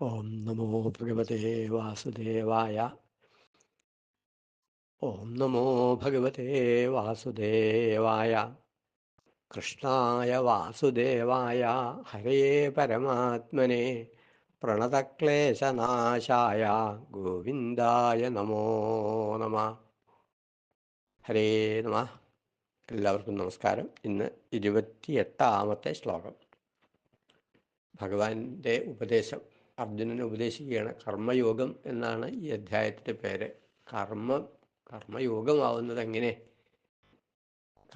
ഓം നമോ ഭഗവതേ വാസുദേവായ. ഓം നമോ ഭഗവതേ വാസുദേവായ. കൃഷ്ണായ വാസുദേവായ. ഹരേ പരമാത്മനെ. പ്രണതക്ലേശനാശായ. ഗോവിന്ദായ നമോ നമ. ഹരേ നമ. എല്ലാവർക്കും നമസ്കാരം. ഇന്ന് ഇരുപത്തിയെട്ടാമത്തെ ശ്ലോകം. ഭഗവാന്റെ ഉപദേശം. അർജുനനെ ഉപദേശിക്കുകയാണ്. കർമ്മയോഗം എന്നാണ് ഈ അധ്യായത്തിന്റെ പേര്. കർമ്മം കർമ്മയോഗമാവുന്നത് എങ്ങനെ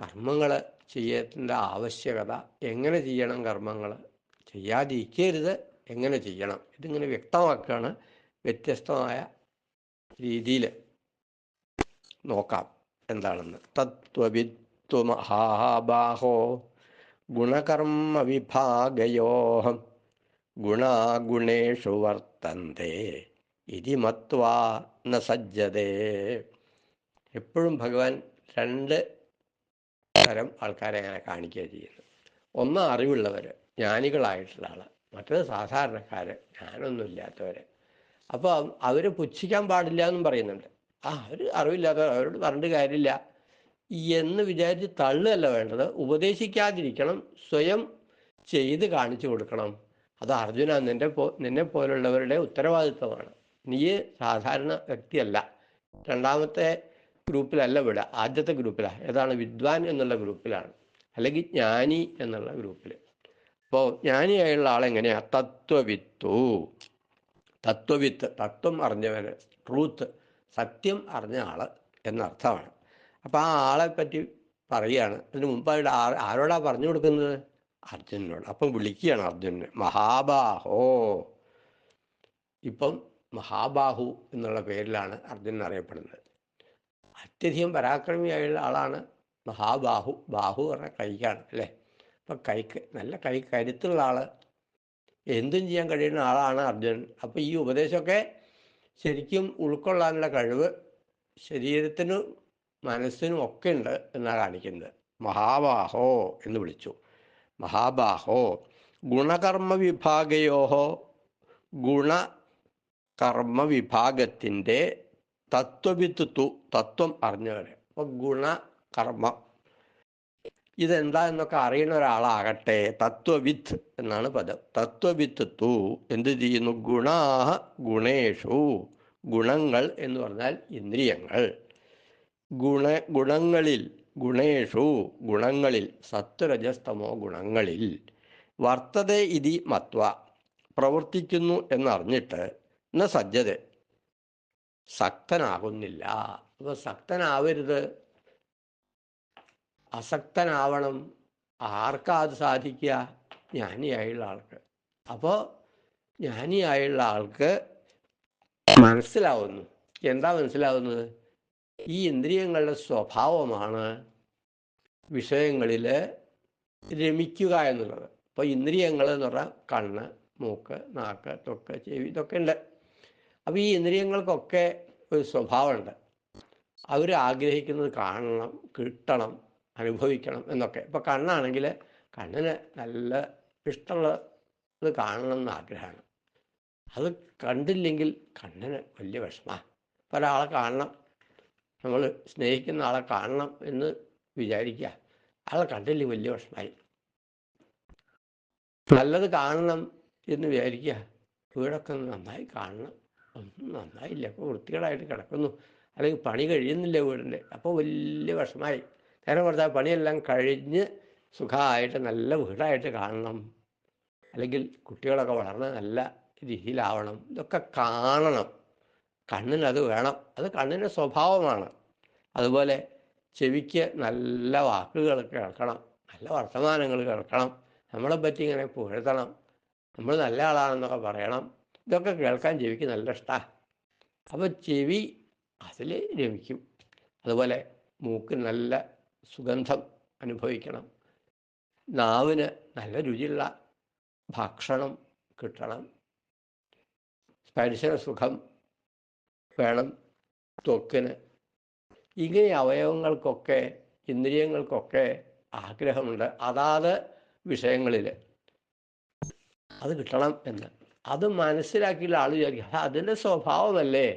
കർമ്മങ്ങൾ ചെയ്യേണ്ട ആവശ്യകത എങ്ങനെ ചെയ്യണം കർമ്മങ്ങൾ ചെയ്യാതിരിക്കരുത് എങ്ങനെ ചെയ്യണം? ഇതിങ്ങനെ വ്യക്തമാക്കുകയാണ് വ്യത്യസ്തമായ രീതിയിൽ നോക്കാം എന്താണെന്ന്. തത്വവിത്വ മഹാബാഹോ ഗുണകർമ്മ വിഭാഗയോഹം ഗുണാഗുണേഷു വർത്തന്തേ. ഇതി മത്വാ ന സജ്ജതേ. എപ്പോഴും ഭഗവാൻ രണ്ട് തരം ആൾക്കാരെ അങ്ങനെ കാണിക്കുക ചെയ്യുന്നു ഒന്ന് അറിവുള്ളവർ ജ്ഞാനികളായിട്ടുള്ള ആൾ മറ്റത് സാധാരണക്കാർ ഞാനൊന്നുമില്ലാത്തവർ അപ്പോൾ അവർ പുച്ഛിക്കാൻ പാടില്ല എന്നും പറയുന്നുണ്ട്. ആ അവർ അറിവില്ലാത്തവർ അവരോട് പറഞ്ഞിട്ട് കാര്യമില്ല. എന്ന് വിചാരിച്ച് തള്ളുകയല്ല വേണ്ടത്. ഉപദേശിക്കാതിരിക്കണം സ്വയം ചെയ്ത് കാണിച്ചു കൊടുക്കണം. അത് അർജുന നിന്റെ പോ നിന്നെ പോലുള്ളവരുടെ ഉത്തരവാദിത്വമാണ്. നീ സാധാരണ വ്യക്തിയല്ല. രണ്ടാമത്തെ ഗ്രൂപ്പിലല്ല ഇവിടെ ആദ്യത്തെ ഗ്രൂപ്പിലാണ് ഏതാണ്? വിദ്വാൻ എന്നുള്ള ഗ്രൂപ്പിലാണ്. അല്ലെങ്കിൽ ജ്ഞാനി എന്നുള്ള ഗ്രൂപ്പിൽ അപ്പോൾ ജ്ഞാനിയായുള്ള ആളെങ്ങനെയാണ് തത്വവിത്തു. തത്വവിത്ത് തത്വം അറിഞ്ഞവന് ട്രൂത്ത് സത്യം അറിഞ്ഞ ആൾ എന്നർത്ഥമാണ്. അപ്പോൾ ആ ആളെ പറ്റി പറയുകയാണ്. അതിന് മുമ്പായിട്ട് ആരോടാ പറഞ്ഞു കൊടുക്കുന്നത്? അർജുനനോട്. അപ്പം വിളിക്കുകയാണ് അർജുനനെ മഹാബാഹോ. ഇപ്പം മഹാബാഹു എന്നുള്ള പേരിലാണ് അർജുനൻ അറിയപ്പെടുന്നത്. അത്യധികം പരാക്രമിയായുള്ള ആളാണ് മഹാബാഹു. ബാഹു പറഞ്ഞ കൈക്കാണ് അല്ലേ? അപ്പം കൈക്ക് നല്ല കൈ കരുത്തുള്ള ആൾ എന്തും ചെയ്യാൻ കഴിയുന്ന ആളാണ് അർജുനൻ. അപ്പം ഈ ഉപദേശമൊക്കെ ശരിക്കും ഉൾക്കൊള്ളാനുള്ള കഴിവ് ശരീരത്തിനും മനസ്സിനും ഒക്കെ ഉണ്ട് എന്നാണ് കാണിക്കുന്നത്. മഹാബാഹോ എന്ന് വിളിച്ചു. മഹാബാഹോ. ഗുണകർമ്മ വിഭാഗയോഹോ ഗുണകർമ്മ വിഭാഗത്തിന്റെ തത്വവിത്തു തത്വം അറിഞ്ഞവരെ. അപ്പോൾ ഗുണകർമ്മം. ഇതെന്താ എന്നൊക്കെ അറിയുന്ന ഒരാളാകട്ടെ. തത്വവിത്ത് എന്നാണ് പദം. തത്വവിത്തു എന്ത് ചെയ്യുന്നു? ഗുണാഹ ഗുണേഷു. ഗുണങ്ങൾ എന്ന് പറഞ്ഞാൽ ഇന്ദ്രിയങ്ങൾ. ഗുണ ഗുണങ്ങളിൽ ഗുണേഷു ഗുണങ്ങളിൽ സത്വരജസ്തമോ ഗുണങ്ങളിൽ വർത്തത ഇതി മത്വ. പ്രവർത്തിക്കുന്നു എന്നറിഞ്ഞിട്ട് ന സജ്ജത. സക്തനാകുന്നില്ല. അപ്പോൾ സക്തനാവരുത്. അസക്തനാവണം. ആർക്കാ അത് സാധിക്കുക ജ്ഞാനിയായുള്ള ആൾക്ക്. അപ്പോൾ ജ്ഞാനിയായുള്ള ആൾക്ക് മനസ്സിലാവുന്നു. എന്താ മനസ്സിലാവുന്നത്? ഈ ഇന്ദ്രിയങ്ങളുടെ സ്വഭാവമാണ് വിഷയങ്ങളിൽ രമിക്കുക എന്നുള്ളത്. അപ്പോൾ ഇന്ദ്രിയങ്ങൾ എന്ന് പറഞ്ഞാൽ കണ്ണ് മൂക്ക് നാക്ക് തൊക്ക് ചെവി ഇതൊക്കെ ഉണ്ട്. അപ്പോൾ ഈ ഇന്ദ്രിയങ്ങൾക്കൊക്കെ ഒരു സ്വഭാവമുണ്ട്. അവർ ആഗ്രഹിക്കുന്നത് കാണണം കിട്ടണം അനുഭവിക്കണം എന്നൊക്കെ. ഇപ്പോൾ കണ്ണാണെങ്കിൽ കണ്ണിന് നല്ല ഇഷ്ടമുള്ളത് കാണണം എന്ന് ആഗ്രഹമാണ്. അത് കണ്ടില്ലെങ്കിൽ കണ്ണിന് വലിയ വിഷമമാണ്. ഒരാളെ കാണണം നമ്മൾ സ്നേഹിക്കുന്ന ആളെ കാണണം എന്ന് വിചാരിക്കുക ആളെ കണ്ടില്ല വലിയ പ്രശ്നമായി. നല്ലത് കാണണം എന്ന് വിചാരിക്കുക വീടൊക്കെ നന്നായി കാണണം. ഒന്നും നന്നായില്ല. അപ്പോൾ വൃത്തികേടായിട്ട് കിടക്കുന്നു. അല്ലെങ്കിൽ പണി കഴിയുന്നില്ല വീടിന്റെ. അപ്പോൾ വലിയ വിഷമായി നേരെ കൊടുത്താൽ പണിയെല്ലാം കഴിഞ്ഞ് സുഖമായിട്ട് നല്ല വീടായിട്ട് കാണണം. അല്ലെങ്കിൽ കുട്ടികളൊക്കെ വളർന്ന് നല്ല രീതിയിലാവണം. ഇതൊക്കെ കാണണം. കണ്ണിന് അത് വേണം. അത് കണ്ണിന്റെ സ്വഭാവമാണ്. അതുപോലെ ചെവിക്ക് നല്ല വാക്കുകൾ കേൾക്കണം. നല്ല വർത്തമാനങ്ങൾ കേൾക്കണം. നമ്മളെ പറ്റി ഇങ്ങനെ പുകഴ്ത്തണം. നമ്മൾ നല്ല ആളാണെന്നൊക്കെ പറയണം. ഇതൊക്കെ കേൾക്കാൻ ചെവിക്ക് നല്ല ഇഷ്ടമാണ് അപ്പോൾ ചെവി അതിൽ രമിക്കും അതുപോലെ മൂക്ക് നല്ല സുഗന്ധം അനുഭവിക്കണം. നാവിന് നല്ല രുചിയുള്ള ഭക്ഷണം കിട്ടണം. സ്പർശന സുഖം വേണം ത്വക്കിന്. ഇങ്ങനെ അവയവങ്ങൾക്കൊക്കെ ഇന്ദ്രിയങ്ങൾക്കൊക്കെ ആഗ്രഹമുണ്ട്. അതാത് വിഷയങ്ങളിൽ അത് കിട്ടണം എന്ന്. അത് മനസ്സിലാക്കിയുള്ള ആൾ വിചാരിക്കും "ആ, അതിന്റെ സ്വഭാവമല്ലേ?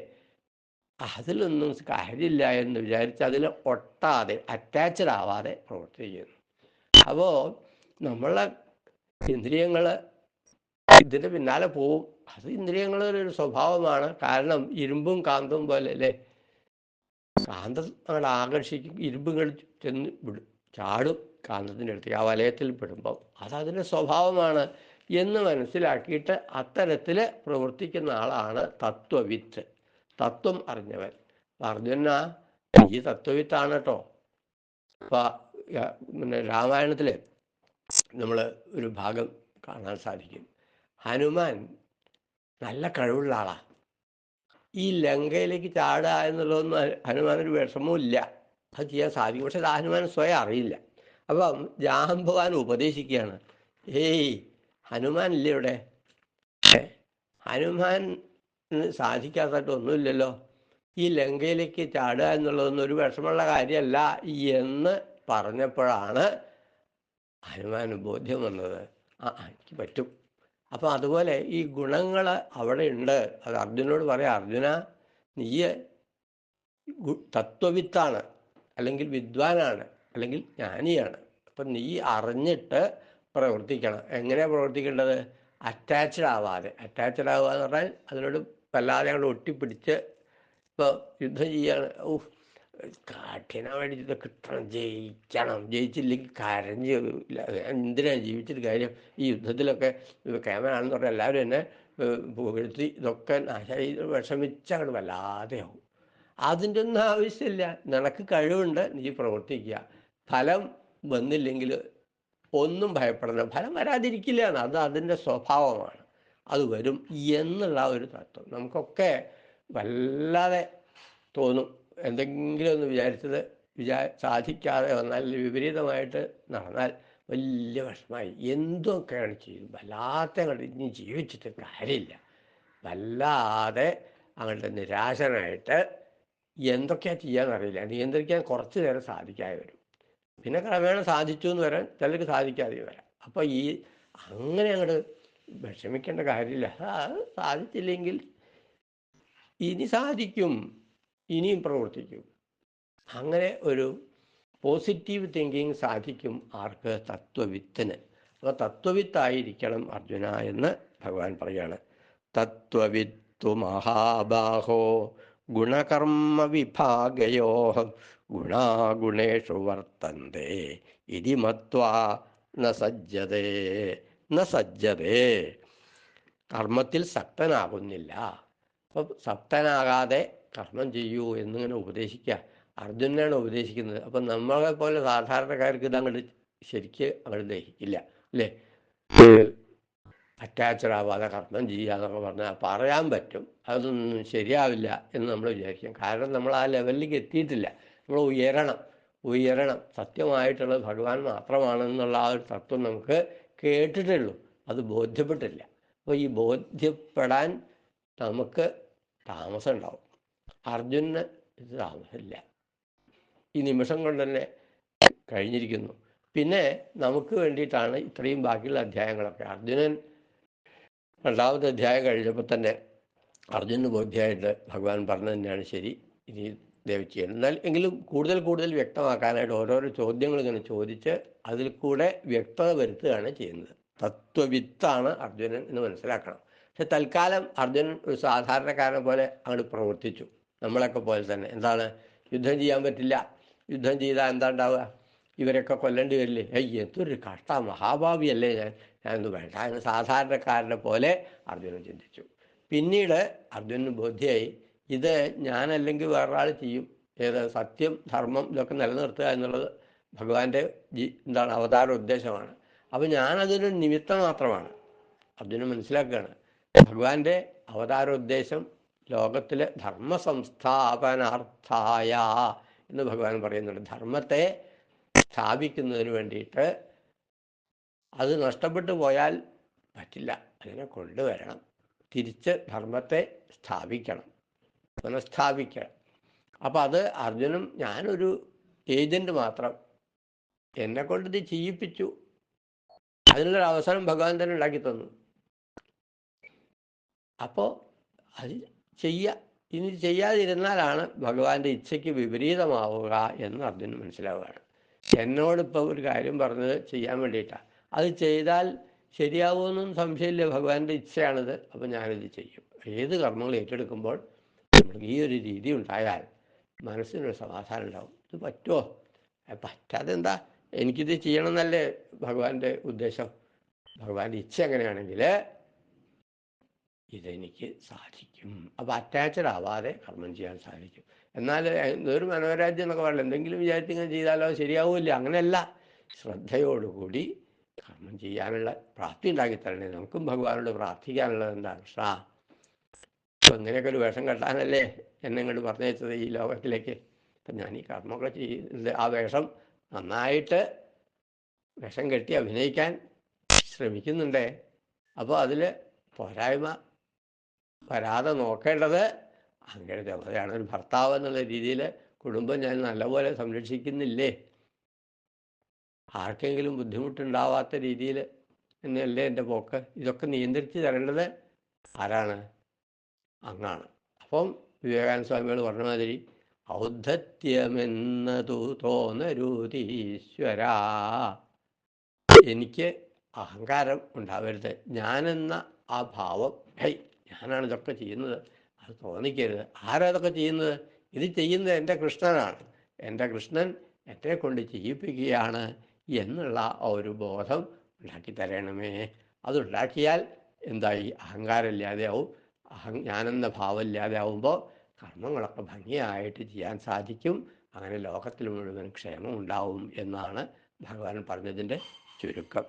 അതിലൊന്നും കാര്യമില്ല എന്ന് വിചാരിച്ച് അതിൽ ഒട്ടാതെ അറ്റാച്ചഡ് ആവാതെ പ്രവർത്തിക്കുന്നു. അപ്പോൾ നമ്മളെ ഇന്ദ്രിയങ്ങൾ ഇതിന്റെ പിന്നാലെ പോവും. അത് ഇന്ദ്രിയങ്ങളുടെ ഒരു സ്വഭാവമാണ്. കാരണം ഇരുമ്പും കാന്തവും പോലെ അല്ലേ? കാന്തം അങ്ങോട്ട് ആകർഷിക്കും. ഇരുമ്പുകൾ ചെന്ന് വിടും. ചാടും. കാന്തത്തിന്റെ അടുത്തേക്ക് ആ വലയത്തിൽ പെടുമ്പം. അതതിന്റെ സ്വഭാവമാണ് എന്ന് മനസ്സിലാക്കിയിട്ട് അത്തരത്തിൽ പ്രവർത്തിക്കുന്ന ആളാണ് തത്വവിത്ത്. തത്വം അറിഞ്ഞവൻ. അർജുന ഈ തത്വവിത്താണ് കേട്ടോ പിന്നെ രാമായണത്തിൽ നമ്മൾ ഒരു ഭാഗം കാണാൻ സാധിക്കും. ഹനുമാൻ നല്ല കഴിവുള്ള ആളാണ് ഈ ലങ്കയിലേക്ക് ചാടുക എന്നുള്ളതൊന്നും ഹനുമാനൊരു വിഷമവും ഇല്ല അത് ചെയ്യാൻ സാധിക്കും. പക്ഷെ ഹനുമാൻ സ്വയം അറിയില്ല. അപ്പം ജാംബവാൻ ഉപദേശിക്കുകയാണ്. ഏയ് ഹനുമാൻ ഇല്ലേ ഇവിടെ? ഹനുമാൻ സാധിക്കാത്തതായിട്ട് ഒന്നുമില്ലല്ലോ. ഈ ലങ്കയിലേക്ക് ചാടുക എന്നുള്ളതൊന്നും ഒരു വിഷമമുള്ള കാര്യമല്ല എന്ന് പറഞ്ഞപ്പോഴാണ് ഹനുമാൻ ബോധ്യം വന്നത്. ആ, എനിക്ക് പറ്റും. അപ്പം അതുപോലെ ഈ ഗുണങ്ങൾ അവിടെ ഉണ്ട്. അത് അർജുനോട് പറയാം അർജുന നീ തത്വവിത്താണ് അല്ലെങ്കിൽ വിദ്വാനാണ് അല്ലെങ്കിൽ ജ്ഞാനിയാണ്. അപ്പം നീ അറിഞ്ഞിട്ട് പ്രവർത്തിക്കണം. എങ്ങനെയാണ് പ്രവർത്തിക്കേണ്ടത്? അറ്റാച്ച്ഡ് ആവാതെ. അറ്റാച്ച്ഡ് ആവുക എന്ന് പറഞ്ഞാൽ അതിനോട് വല്ലാതെ അങ്ങോട്ട് ഒട്ടിപ്പിടിച്ച് ഇപ്പോൾ യുദ്ധം ചെയ്യാണ് ഓ കഠിനമായിട്ട് കിട്ടണം. ജയിക്കണം. ജയിച്ചില്ലെങ്കിൽ കരഞ്ഞ് എന്തിനാണ് ജീവിച്ചിട്ട് കാര്യം? ഈ യുദ്ധത്തിലൊക്കെ കേമനാണെന്ന് പറഞ്ഞാൽ എല്ലാവരും എന്നെ പുകഴ്ത്തി ഇതൊക്കെ നാശായി വിഷമിച്ച് അങ്ങോട്ട് വല്ലാതെയാവും അതിന്റെ ഒന്നും ആവശ്യമില്ല. നിനക്ക് കഴിവുണ്ട്. നീ പ്രവർത്തിക്കുക. ഫലം വന്നില്ലെങ്കിൽ ഒന്നും ഭയപ്പെടണ്ട. ഫലം വരാതിരിക്കില്ല എന്ന്. അത് അതിന്റെ സ്വഭാവമാണ്. അത് വരും എന്നുള്ള ഒരു തത്വം. നമുക്കൊക്കെ വല്ലാതെ തോന്നും. എന്തെങ്കിലും ഒന്ന് വിചാരിച്ചത് വിചാ സാധിക്കാതെ വന്നാൽ വിപരീതമായിട്ട് നടന്നാൽ വലിയ വിഷമായി എന്തൊക്കെയാണ് ചെയ്തു വല്ലാത്ത അങ്ങോട്ട് ഇനി ജീവിച്ചിട്ട് കാര്യമില്ല. വല്ലാതെ അങ്ങോട്ട് നിരാശനായിട്ട് എന്തൊക്കെയാണ് ചെയ്യാന്നറിയില്ല. നിയന്ത്രിക്കാൻ കുറച്ച് നേരം സാധിക്കാതെ വരും. പിന്നെ ക്രമേണ സാധിച്ചു എന്ന് വരാൻ ചിലർക്ക് സാധിക്കാതെ വരാം. അപ്പോൾ ഈ അങ്ങനെ അങ്ങോട്ട് വിഷമിക്കേണ്ട കാര്യമില്ല. സാധിച്ചില്ലെങ്കിൽ ഇനി സാധിക്കും. ഇനിയും പ്രവർത്തിക്കും. അങ്ങനെ ഒരു പോസിറ്റീവ് തിങ്കിങ് സാധിക്കും ആർക്ക്? തത്വവിത്തിന്. അപ്പോൾ തത്വവിത്തായിരിക്കണം അർജുന എന്ന് ഭഗവാൻ പറയാണ്. തത്വവിത്തു മഹാബാഹോ ഗുണകർമ്മ വിഭാഗയോ ഗുണാഗുണേഷു വർത്തന്തേ. ഇതി മത്വാ ന സജ്ജതേ ന സജ്ജതേ. കർമ്മത്തിൽ ശക്തനാകുന്നില്ല അപ്പം ശക്തനാകാതെ കർമ്മം ചെയ്യൂ എന്നിങ്ങനെ ഉപദേശിക്കുക അർജുനനാണ് ഉപദേശിക്കുന്നത്. അപ്പം നമ്മളെ പോലെ സാധാരണക്കാർക്ക് ഇത് അങ്ങോട്ട് ശരിക്ക് അങ്ങോട്ട് ദഹിക്കില്ല അല്ലേ? അറ്റാച്ച്ഡ് ആവാതെ കർമ്മം ചെയ്യുക എന്നൊക്കെ പറഞ്ഞാൽ പറയാൻ പറ്റും. അതൊന്നും ശരിയാവില്ല എന്ന് നമ്മൾ വിചാരിക്കും. കാരണം നമ്മൾ ആ ലെവലിലേക്ക് എത്തിയിട്ടില്ല. നമ്മൾ ഉയരണം ഉയരണം. സത്യമായിട്ടുള്ളത് ഭഗവാൻ മാത്രമാണെന്നുള്ള ആ ഒരു തത്വം നമുക്ക് കേട്ടിട്ടുള്ളൂ. അത് ബോധ്യപ്പെട്ടില്ല. അപ്പോൾ ഈ ബോധ്യപ്പെടാൻ നമുക്ക് താമസം ഉണ്ടാവും. അർജുനന് ഇത് ഈ നിമിഷം കൊണ്ട് തന്നെ കഴിഞ്ഞിരിക്കുന്നു. പിന്നെ നമുക്ക് വേണ്ടിയിട്ടാണ് ഇത്രയും ബാക്കിയുള്ള അധ്യായങ്ങളൊക്കെ. അർജുനൻ രണ്ടാമത്തെ അധ്യായം കഴിഞ്ഞപ്പോൾ തന്നെ അർജുനന് ബോധ്യമായിട്ട് ഭഗവാൻ പറഞ്ഞു തന്നെയാണ് ശരി. ഇനി ചെയ്യണം. എന്നാൽ എങ്കിലും കൂടുതൽ കൂടുതൽ വ്യക്തമാക്കാനായിട്ട് ഓരോരോ ചോദ്യങ്ങൾ ഇങ്ങനെ ചോദിച്ച് അതിൽ കൂടെ വ്യക്തത വരുത്തുകയാണ് ചെയ്യുന്നത്. തത്വവിത്താണ് അർജുനൻ എന്ന് മനസ്സിലാക്കണം. പക്ഷെ തൽക്കാലം അർജുനൻ ഒരു സാധാരണക്കാരനെ പോലെ അങ്ങോട്ട് പ്രവർത്തിച്ചു. നമ്മളൊക്കെ പോലെ തന്നെ. എന്താണ്? യുദ്ധം ചെയ്യാൻ പറ്റില്ല. യുദ്ധം ചെയ്താൽ എന്താ ഉണ്ടാവുക ഇവരൊക്കെ കൊല്ലേണ്ടി വരില്ലേ? അയ്യ എന്തൊരു കഷ്ട മഹാഭാവിയല്ലേ ഞാൻ. ഞാനൊന്നും വേണ്ട അങ്ങനെ സാധാരണക്കാരനെ പോലെ അർജുനൻ ചിന്തിച്ചു. പിന്നീട് അർജുനന് ബോധ്യമായി ഇത് ഞാനല്ലെങ്കിൽ വേറൊരാൾ ചെയ്യും. ഏത് സത്യം ധർമ്മം ഇതൊക്കെ നിലനിർത്തുക എന്നുള്ളത് ഭഗവാന്റെ എന്താണ് അവതാര ഉദ്ദേശമാണ്. അപ്പം ഞാനതൊരു നിമിത്തം മാത്രമാണ്. അർജുനൻ മനസ്സിലാക്കുകയാണ്. ഭഗവാന്റെ അവതാരോദ്ദേശം ലോകത്തിലെ ധർമ്മ സംസ്ഥാപനാർത്ഥായ എന്ന് ഭഗവാൻ പറയുന്നുണ്ട്. ധർമ്മത്തെ സ്ഥാപിക്കുന്നതിന് വേണ്ടിയിട്ട് അത് നഷ്ടപ്പെട്ടു പോയാൽ പറ്റില്ല. അതിനെ കൊണ്ടുവരണം. തിരിച്ച് ധർമ്മത്തെ സ്ഥാപിക്കണം. പുനഃസ്ഥാപിക്കണം. അപ്പം അത് അർജുനും ഞാനൊരു ഏജന്റ് മാത്രം. എന്നെ കൊണ്ട് ഇത് ചെയ്യിപ്പിച്ചു. അതിനുള്ളൊരു അവസരം ഭഗവാൻ തന്നെ ഉണ്ടാക്കി തന്നു. അപ്പോൾ അത് ചെയ്യുക ഇനി ചെയ്യാതിരുന്നാലാണ് ഭഗവാന്റെ ഇച്ഛയ്ക്ക് വിപരീതമാവുക എന്ന് അർജുനൻ മനസ്സിലാവുകയാണ്. എന്നോടിപ്പോൾ ഒരു കാര്യം പറഞ്ഞത് ചെയ്യാൻ വേണ്ടിയിട്ടാണ് അത് ചെയ്താൽ ശരിയാവുമെന്നും സംശയമില്ല. ഭഗവാന്റെ ഇച്ഛയാണിത്. അപ്പോൾ ഞാനിത് ചെയ്യും. ഏത് കർമ്മങ്ങൾ ഏറ്റെടുക്കുമ്പോൾ നമുക്ക് ഈ ഒരു രീതി ഉണ്ടായാൽ മനസ്സിനൊരു സമാധാനം ഉണ്ടാവും. ഇത് പറ്റുമോ പറ്റാതെ എന്താ എനിക്കിത് ചെയ്യണമെന്നല്ലേ ഭഗവാന്റെ ഉദ്ദേശം? ഭഗവാന്റെ ഇച്ഛ എങ്ങനെയാണെങ്കിൽ ഇതെനിക്ക് സാധിക്കും. അപ്പോൾ അറ്റാച്ച്ഡ് ആവാതെ കർമ്മം ചെയ്യാൻ സാധിക്കും. എന്നാൽ ഒരു മനോരാജ്യം എന്നൊക്കെ പറയില്ല എന്തെങ്കിലും വിചാരിച്ച് ഇങ്ങനെ ചെയ്താലോ ശരിയാവില്ല. അങ്ങനെയല്ല. ശ്രദ്ധയോടുകൂടി കർമ്മം ചെയ്യാനുള്ള പ്രാപ്തി ഉണ്ടാക്കി തരണേ. നമുക്കും ഭഗവാനോട് പ്രാർത്ഥിക്കാനുള്ളത് എന്താ ഷാ ഇപ്പം ഇങ്ങനെയൊക്കെ ഒരു വേഷം കെട്ടാനല്ലേ എന്നെ ഇങ്ങോട്ട് പറഞ്ഞയച്ചത് ഈ ലോകത്തിലേക്ക്? അപ്പം ഞാൻ ഈ കർമ്മമൊക്കെ ചെയ്യുന്നത് ആ വേഷം നന്നായിട്ട് വേഷം കെട്ടി അഭിനയിക്കാൻ ശ്രമിക്കുന്നുണ്ടേ. അപ്പോൾ അതിൽ പോരായ്മ വരാതെ നോക്കേണ്ടത് അങ്ങനെ ചുമതലയാണ് ഒരു ഭർത്താവ് എന്നുള്ള രീതിയിൽ കുടുംബം ഞാൻ നല്ലപോലെ സംരക്ഷിക്കുന്നില്ലേ? ആർക്കെങ്കിലും ബുദ്ധിമുട്ടുണ്ടാവാത്ത രീതിയിൽ എന്നല്ലേ എന്റെ പോക്ക്? ഇതൊക്കെ നിയന്ത്രിച്ച് തരേണ്ടത് ആരാണ്? അങ്ങാണ്. അപ്പം വിവേകാനന്ദ സ്വാമികൾ പറഞ്ഞ മാതിരി ഔദ്ധത്യമെന്നതു തോന്നരുതീശ്വര. എനിക്ക് അഹങ്കാരം ഉണ്ടാവരുത്. ഞാനെന്ന ആ ഭാവം ഹൈ ഞാനാണ് ഇതൊക്കെ ചെയ്യുന്നത്. അത് തോന്നിക്കരുത്. ആരാ ഇതൊക്കെ ചെയ്യുന്നത്? ഇത് ചെയ്യുന്നത് എന്റെ കൃഷ്ണനാണ്. എന്റെ കൃഷ്ണൻ എന്നെ കൊണ്ട് ചെയ്യിപ്പിക്കുകയാണ് എന്നുള്ള ഒരു ബോധം ഉണ്ടാക്കി തരണമേ. അതുണ്ടാക്കിയാൽ എന്തായി? അഹങ്കാരം ഇല്ലാതെയാവും അഹം ഞാനെന്ന ഭാവം ഇല്ലാതെയാവുമ്പോൾ കർമ്മങ്ങളൊക്കെ ഭംഗിയായിട്ട് ചെയ്യാൻ സാധിക്കും. അങ്ങനെ ലോകത്തിൽ മുഴുവൻ ക്ഷേമം ഉണ്ടാവും എന്നാണ് ഭഗവാൻ പറഞ്ഞതിന്റെ ചുരുക്കം.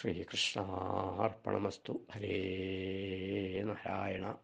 ശ്രീകൃഷ്ണാർപ്പണമസ്തു. ഹരേ നാരായണ.